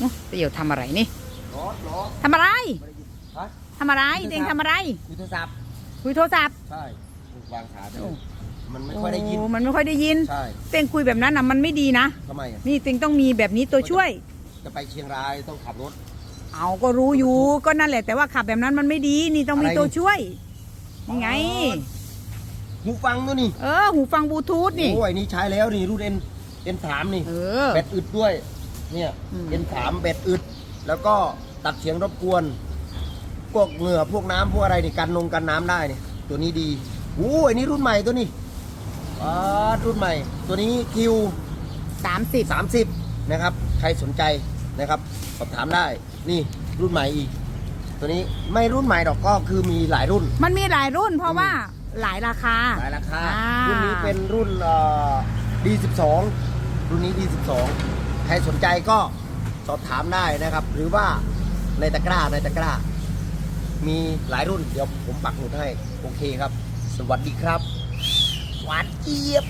โอ้เดี๋ยวทำอะไรนี่ร้อนร้อนทำอะไรไม่ได้ยินฮะ ทำอะไรเองทำอะไรคุยโทรศัพท์คุยโทรศัพท์ใช่วางขาเดี๋ยวโอ้มันไม่ค่อยได้ยินโมันไม่ค่อยได้ยินใช่เต็งคุยแบบนั้นนะมันไม่ดีนะ ทำไมอะนี่เต็งต้องมีแบบนี้ตัวช่วย จะไปเชียงรายต้องขับรถ เอาก็รู้อยู่ก็นั่นแหละ แต่ว่าขับแบบนั้นมันไม่ดี นี่ต้องมีอะไร ตัวช่วยนี่ไง หูฟังตัวนี่เออ หูฟังบลูทูธนี่ โอ้ยนี่ใช้แล้วนี่รุ่นเอ็นเอ็นสามนี่เออ แบตอึดด้วย เนี่ยอืม เอ็นสามแบตอึด แล้วก็ตัดเสียงรบกวน พวกเหงื่อพวกน้ำพวกอะไรนี่กันนงกันน้ำได้เนี่ยตัวนี้ดีโอ้ยนี่รุ่นใหม่ตัวนี้อ่ารุ่นใหม่ ตัวนี้คิว สามสิบ30 นะครับ ใครสนใจนะครับสอบถามได้ นี่รุ่นใหม่อีก ตัวนี้ไม่รุ่นใหม่ดอกก็คือมีหลายรุ่น มันมีหลายรุ่นเพราะว่าหลายราคา หลายราคา อ่ารุ่นนี้เป็นรุ่นเอ่อ D12 รุ่นนี้ D12 ใครสนใจก็สอบถามได้นะครับ หรือว่าในตะกร้าในตะกร้า มีหลายรุ่นเดี๋ยวผมปักหมุดให้ โอเคครับ สวัสดีครับ หวานเจี๊ยบ